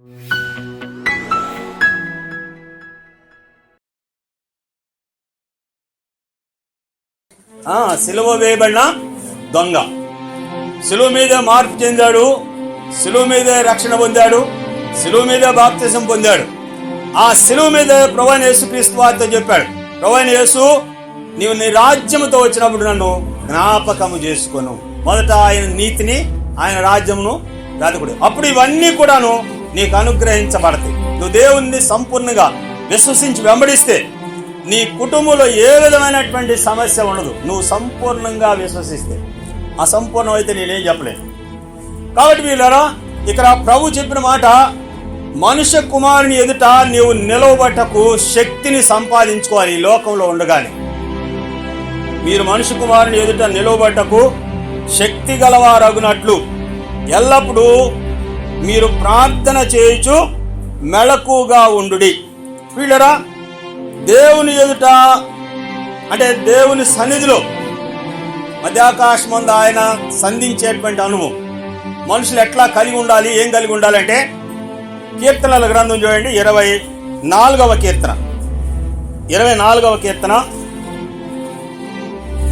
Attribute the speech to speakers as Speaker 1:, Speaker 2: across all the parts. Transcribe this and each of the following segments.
Speaker 1: ఆ, సిలువ వేయబడిన దొంగ. సిలువ మీద మార్పు చెందాడు. సిలువ మీదే రక్షణ పొందాడు. సిలువ మీద బాప్తిజం పొందాడు. ఆ సిలువ మీద ప్రవణ యేసు క్రీస్తు వారితో చెప్పాడు. ప్రవణ యేసు నీవు నీ రాజ్యముతో వచ్చినప్పుడు నన్ను జ్ఞాపకము చేసుకొను. మొదట ఆయన నీతిని ఆయన రాజ్యమును వెతకుడు అప్పుడు ఇవన్నీ కూడాను నీకు అనుగ్రహించబడతాయి. నువ్వు దేవుణ్ణి సంపూర్ణంగా విశ్వసించి వెంబడిస్తే నీ కుటుంబంలో ఏ విధమైనటువంటి సమస్య ఉండదు. నువ్వు సంపూర్ణంగా విశ్వసిస్తే. అసంపూర్ణం అయితే నేనేం చెప్పలేను. కాబట్టి వీళ్ళరా ఇక్కడ ప్రభు చెప్పిన మాట మనుష్య కుమారుని ఎదుట నీవు నిలవబట్టకు శక్తిని సంపాదించుకోవాలి ఈ లోకంలో ఉండగానే. మీరు మనుష్య కుమారుని ఎదుట నిలవబట్టకు శక్తి గలవారగునట్లు ఎల్లప్పుడూ మీరు ప్రార్థన చేయుచు మెళకుగా ఉండుడి. వీళ్ళరా దేవుని ఎదుట అంటే దేవుని సన్నిధిలో ఉంది ఆయన సంధించేటువంటి అనుభవం మనుషులు ఎట్లా కలిగి ఉండాలి ఏం కలిగి ఉండాలంటే కీర్తనల గ్రంథం చూడండి ఇరవై నాలుగవ కీర్తన. ఇరవై నాలుగవ కీర్తన.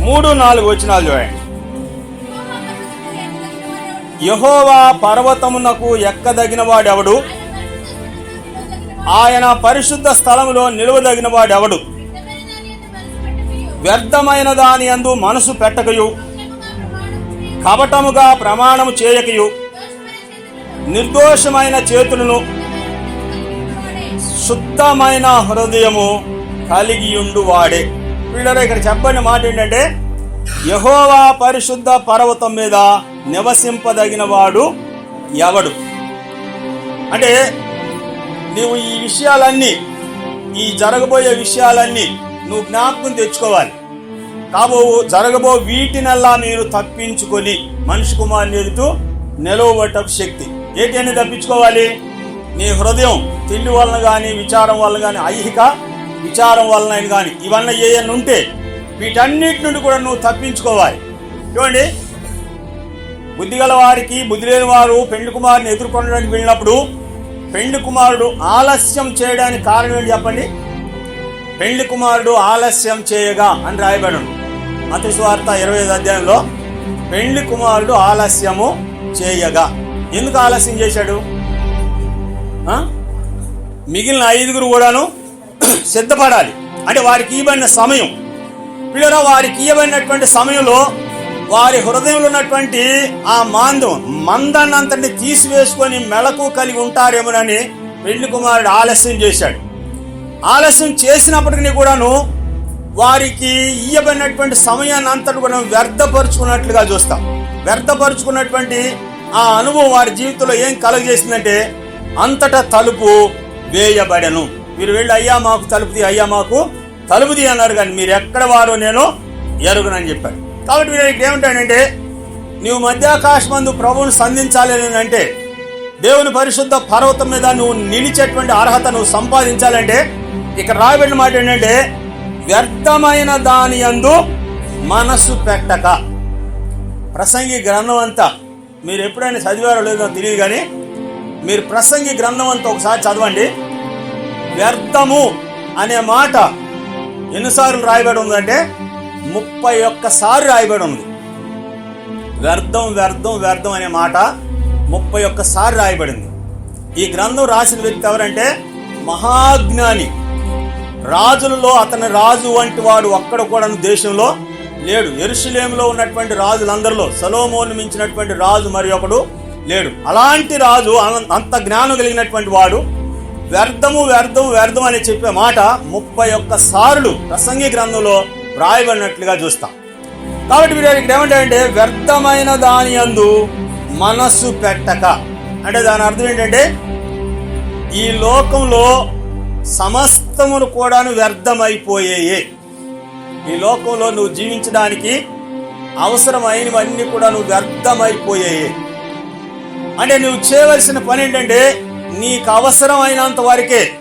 Speaker 1: మూడు నాలుగు వచనాలు చూడండి. యహోవా పర్వతమునకు ఎక్కదగిన వాడెవడు ఆయన పరిశుద్ధ స్థలంలో నిలువదగిన వాడెవడు వ్యర్థమైన దాని అందు మనసు పెట్టకయు. కపటముగా ప్రమాణము చేయకయు. నిర్దోషమైన చేతులను శుద్ధమైన హృదయము కలిగియుండు వాడే వీళ్ళలో ఇక్కడ చెప్పని మాట ఏంటంటే యహోవా పరిశుద్ధ పర్వతం మీద నివసింపదగిన వాడు ఎవడు? అంటే నీవు ఈ విషయాలన్నీ ఈ జరగబోయే విషయాలన్నీ నువ్వు జ్ఞాపకం తెచ్చుకోవాలి. కాబో జరగబో వీటినల్లా మీరు తప్పించుకొని మనిషి కుమారుని ఎదుట నిలవబట్ట శక్తి. ఏటైనా తప్పించుకోవాలి? నీ హృదయం తిండి వలన కానీ విచారం వలన కానీ ఐహిక విచారం వలన కానీ ఇవన్నీ ఏయన్నా ఉంటే వీటన్నిటి నుండి కూడా నువ్వు తప్పించుకోవాలి. చూడండి. బుద్ధి గల వారికి బుద్ధి లేని వారు పెండ్లి కుమారుని ఎదుర్కొనడానికి వెళ్ళినప్పుడు పెండ్లి కుమారుడు ఆలస్యం చేయడానికి కారణం ఏంటి చెప్పండి? పెండ్లి కుమారుడు ఆలస్యం చేయగా అని రాయబడు మతస్వార్త ఇరవై ఐదు అధ్యాయంలో పెండ్లి కుమారుడు ఆలస్యము చేయగా. ఎందుకు ఆలస్యం చేశాడు? మిగిలిన ఐదుగురు కూడాను సిద్ధపడాలి. అంటే వారికి ఇవ్వబడిన సమయం పిల్లరా వారికి ఇవ్వబడినటువంటి సమయంలో వారి హృదయంలో ఉన్నటువంటి ఆ మాందం మందన్నంతటిని తీసివేసుకొని మెళకు కలిగి ఉంటారేమోనని పెళ్ళి కుమారుడు ఆలస్యం చేశాడు. ఆలస్యం చేసినప్పటికీ కూడాను వారికి ఇయ్యబడినటువంటి సమయాన్ని అంతటి కూడా వ్యర్థపరుచుకున్నట్లుగా చూస్తాం. వ్యర్థపరుచుకున్నటువంటి ఆ అనుభవం వారి జీవితంలో ఏం కలగజేసిందంటే అంతటా తలుపు వేయబడెను. మీరు వెళ్ళి అయ్యా మాకు తలుపుది అయ్యా మాకు తలుపుది అన్నారు కానీ మీరు ఎక్కడ వారో నేను ఎరుగునని చెప్పాడు. కాబట్టి మీరు ఏమంటాడంటే నీవు మధ్యాకాశమందు ప్రభువును సంధించాలి అని అంటే దేవుని పరిశుద్ధ పర్వతం మీద నువ్వు నిలిచేటువంటి అర్హత నువ్వు సంపాదించాలంటే ఇక్కడ రాబడిన మాట ఏంటంటే వ్యర్థమైన దాని యందు మనస్సు పెట్టక. ప్రసంగి గ్రంథం అంతా మీరు ఎప్పుడైనా చదివారో లేదో తెలియదు కానీ మీరు ప్రసంగి గ్రంథం అంతా ఒకసారి చదవండి. వ్యర్థము అనే మాట ఎన్నిసార్లు రాయబడి ఉందంటే ముప్పై ఒక్కసారి రాయబడి ఉంది. వ్యర్థం వ్యర్థం వ్యర్థం అనే మాట ముప్పై ఒక్కసారి రాయబడింది. ఈ గ్రంథం రాసిన వ్యక్తి ఎవరంటే మహాజ్ఞాని. రాజులలో అతని రాజు వంటి వాడు ఒక్కడ కూడా దేశంలో లేడు. ఎరుషులేములో ఉన్నటువంటి రాజులందరిలో సలోమోను మించినటువంటి రాజు మరి ఒకడు లేడు. అలాంటి రాజు అంత జ్ఞానం కలిగినటువంటి వాడు వ్యర్థము వ్యర్థము వ్యర్థం అని చెప్పే మాట ముప్పై ఒక్క సార్లు ప్రసంగి గ్రంథంలో వ్రాయబడినట్లుగా చూస్తాం. కాబట్టి మీరు ఇక్కడ ఏమంటారంటే వ్యర్థమైన దాని అందు మనస్సు పెట్టక. అంటే దాని అర్థం ఏంటంటే ఈ లోకంలో సమస్తమును కూడాను వ్యర్థమైపోయాయి. ఈ లోకంలో నువ్వు జీవించడానికి అవసరమైనవన్నీ కూడా నువ్వు వ్యర్థమైపోయాయి. అంటే నువ్వు చేయవలసిన పని ఏంటంటే నీకు అవసరమైనంత వరకే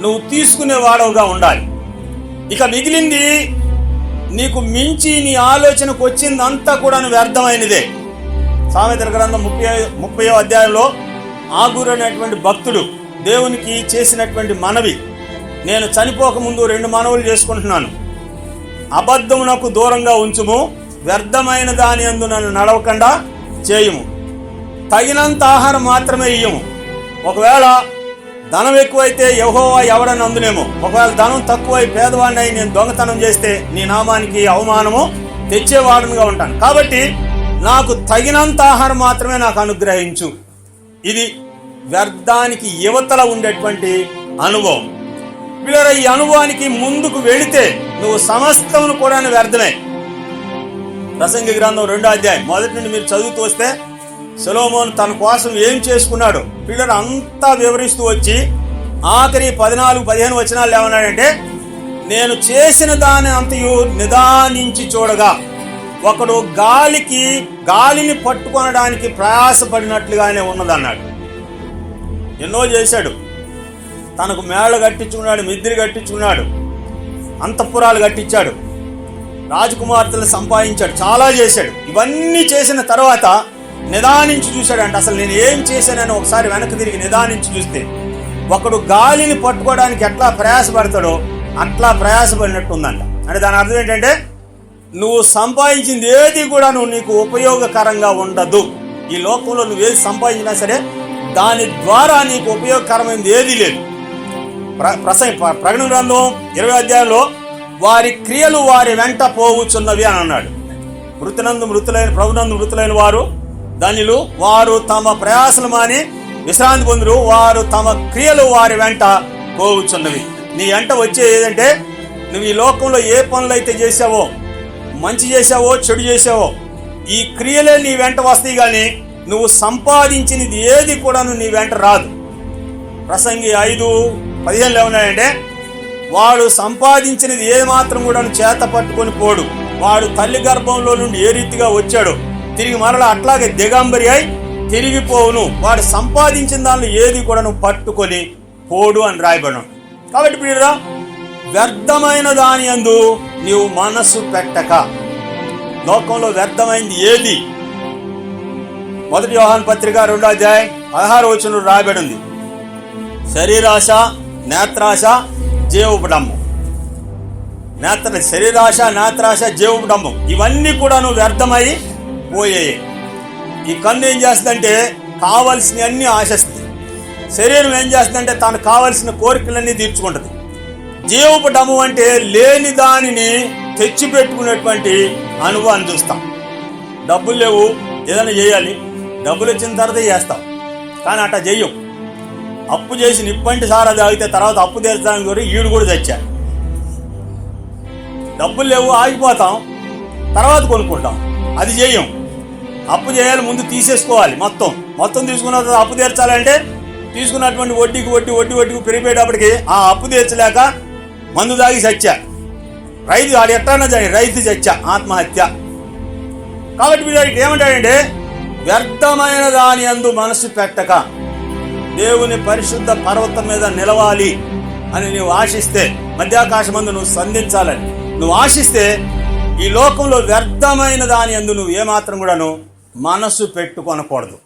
Speaker 1: నువ్వు తీసుకునే వాడవుగా ఉండాలి. ఇక మిగిలింది నీకు మించి నీ ఆలోచనకు వచ్చిందంతా కూడా నువ్వు వ్యర్థమైనదే. సామెతల గ్రంథం ముప్పై ముప్పై అధ్యాయంలో ఆగురైనటువంటి భక్తుడు దేవునికి చేసినటువంటి మనవి. నేను చనిపోక ముందు రెండు మనవులు చేసుకుంటున్నాను. అబద్ధమునకు దూరంగా ఉంచుము వ్యర్థమైన దాని అందు నన్ను నడవకుండా చేయుము. తగినంత ఆహారం మాత్రమే ఇయ్యము. ఒకవేళ ధనం ఎక్కువైతే యహోవా ఎవడని అందునేమో. ఒకవేళ ధనం తక్కువై పేదవాడిని అయి నేను దొంగతనం చేస్తే నీ నామానికి అవమానము తెచ్చేవాడుగా ఉంటాను. కాబట్టి నాకు తగినంత ఆహారం మాత్రమే నాకు అనుగ్రహించు. ఇది వ్యర్థానికి యువతల ఉండేటువంటి అనుభవం. వీళ్ళ ఈ అనుభవానికి ముందుకు వెళితే నువ్వు సమస్తమును కూడా వ్యర్థమే. ప్రసంగి గ్రంథం రెండో అధ్యాయం. మొదటి నుండి మీరు చదువుతూ వస్తే సొలోమోన్ తన కోసం ఏం చేసుకున్నాడు? పిల్లలు అంతా వివరిస్తూ వచ్చి ఆఖరి పద్నాలుగు పదిహేను వచనాలు ఏమన్నాడంటే నేను చేసిన దాని అంతయు నిదానించి చూడగా ఒకడు గాలికి గాలిని పట్టుకొనడానికి ప్రయాసపడినట్లుగానే ఉన్నదన్నాడు. ఎన్నో చేశాడు. తనకు మేళ కట్టించుకున్నాడు మిద్దిరి కట్టించుకున్నాడు అంతఃపురాలు కట్టించాడు రాజకుమార్తెలు సంపాదించాడు చాలా చేశాడు. ఇవన్నీ చేసిన తర్వాత నిదానించి చూశాడంట. అసలు నేను ఏం చేశానని ఒకసారి వెనక్కి తిరిగి నిదానించి చూస్తే ఒకడు గాలిని పట్టుకోవడానికి ఎట్లా ప్రయాసపడతాడో అట్లా ప్రయాసపడినట్టు ఉందంట అంటే దాని అర్థం ఏంటంటే నువ్వు సంపాదించింది ఏది కూడా నువ్వు నీకు ఉపయోగకరంగా ఉండదు. ఈ లోకంలో నువ్వు ఏది సంపాదించినా సరే దాని ద్వారా నీకు ఉపయోగకరమైనది ఏది లేదు. ప్ర ప్రస ప్ర- ప్రకటన గ్రంథం ఇరవై అధ్యాయంలో వారి క్రియలు వారి వెంట పోగుచున్నవి అని అన్నాడు. మృతునందు మృతులైన ప్రభునందు మృతులైన వారు దానిలో వారు తమ ప్రయాసలు మాని విశ్రాంతి పొందురు. వారు తమ క్రియలు వారి వెంట పోగుచున్నవి. నీ వెంట వచ్చే ఏదంటే నువ్వు ఈ లోకంలో ఏ పనులు అయితే చేసావో మంచి చేసావో చెడు చేసావో ఈ క్రియలే నీ వెంట వస్తాయి కానీ నువ్వు సంపాదించినది ఏది కూడా నీ వెంట రాదు. ప్రసంగి ఐదు పదిహేనులో ఏమన్నాయంటే వాడు సంపాదించినది ఏ మాత్రం కూడా చేత పట్టుకొని పోడు. వాడు తల్లి గర్భంలో నుండి ఏ రీతిగా వచ్చాడో తిరిగి మరలా అట్లాగే దిగంబరి అయి తిరిగిపోవును వాడు సంపాదించిన దానిలో ఏది కూడా నువ్వు పట్టుకొని పోడు అని రాయబడను కాబట్టి ప్రియరా వ్యర్థమైన దాని అందు నీవు మనస్సు పెట్టక. లోకంలో వ్యర్థమైంది ఏది? మొదటి వ్యవహాన్ పత్రిక రెండో అధ్యాయం పదహారు వచనం రాయబడి ఉంది శరీరాశ నేత్రాశ జీవపడము నేత్ర శరీరాశ నేత్రాశ జీవపడము ఇవన్నీ కూడా నువ్వు వ్యర్థమై పోయాయి. ఈ కన్ను ఏం చేస్తుందంటే కావలసిన అన్ని ఆశిస్తుంది. శరీరం ఏం చేస్తుందంటే తనకు కావలసిన కోరికలన్నీ తీర్చుకుంటుంది. జీవపు డము అంటే లేని దానిని తెచ్చిపెట్టుకునేటువంటి అనుభవాన్ని చూస్తాం. డబ్బులు లేవు ఏదైనా చేయాలి. డబ్బులు వచ్చిన తర్వాత చేస్తాం. కానీ అట్లా చెయ్యం. అప్పు చేసి నిప్పంటి సారా తాగితే తర్వాత అప్పు తీర్చడానికి కూడా ఈడు కూడా తెచ్చారు డబ్బులు లేవు ఆగిపోతాం. తర్వాత కొనుక్కుంటాం. అది చెయ్యం. అప్పు చేయాలి ముందు తీసేసుకోవాలి మొత్తం. మొత్తం తీసుకున్న తర్వాత అప్పు తీర్చాలంటే తీసుకున్నటువంటి వడ్డీకి వడ్డీ వడ్డీ వడ్డీకి పెరిగిపోయేటప్పటికి ఆ అప్పు తీర్చలేక మందు తాగి చచ్చా. రైతు ఆడు ఎట్లా రైతు చచ్చా ఆత్మహత్య. కాబట్టి వీడికి ఏమంటాడంటే వ్యర్థమైన దాని అందు మనసు పెట్టక దేవుని పరిశుద్ధ పర్వతం మీద నిలవాలి అని నువ్వు ఆశిస్తే మధ్యాకాశమందు నువ్వు సంధించాలని. నువ్వు ఆశిస్తే ఈ లోకంలో వ్యర్థమైన దాని అందు నువ్వు ఏమాత్రం కూడాను మనస్సు పెట్టుకొనకూడదు.